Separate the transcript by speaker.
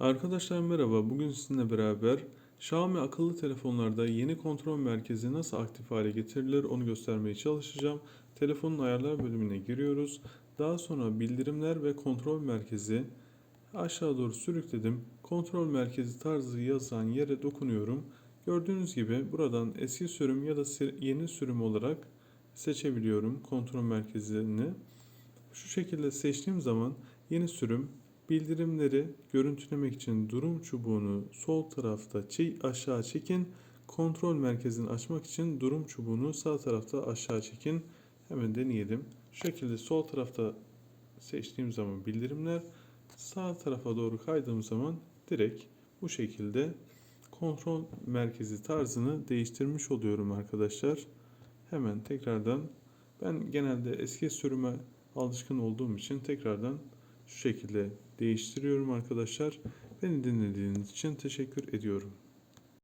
Speaker 1: Arkadaşlar merhaba. Bugün sizinle beraber Xiaomi akıllı telefonlarda yeni kontrol merkezi nasıl aktif hale getirilir onu göstermeye çalışacağım. Telefonun ayarlar bölümüne giriyoruz. Daha sonra bildirimler ve kontrol merkezi aşağı doğru sürükledim. Kontrol merkezi tarzı yazan yere dokunuyorum. Gördüğünüz gibi buradan eski sürüm ya da yeni sürüm olarak seçebiliyorum kontrol merkezini. Şu şekilde seçtiğim zaman yeni sürüm bildirimleri görüntülemek için durum çubuğunu sol tarafta aşağı çekin. Kontrol merkezini açmak için durum çubuğunu sağ tarafta aşağı çekin. Hemen deneyelim. Şu şekilde sol tarafta seçtiğim zaman bildirimler sağ tarafa doğru kaydığım zaman direkt bu şekilde kontrol merkezi tarzını değiştirmiş oluyorum arkadaşlar. Hemen tekrardan ben genelde eski sürüme alışkın olduğum için tekrardan şu şekilde değiştiriyorum arkadaşlar. Beni dinlediğiniz için teşekkür ediyorum.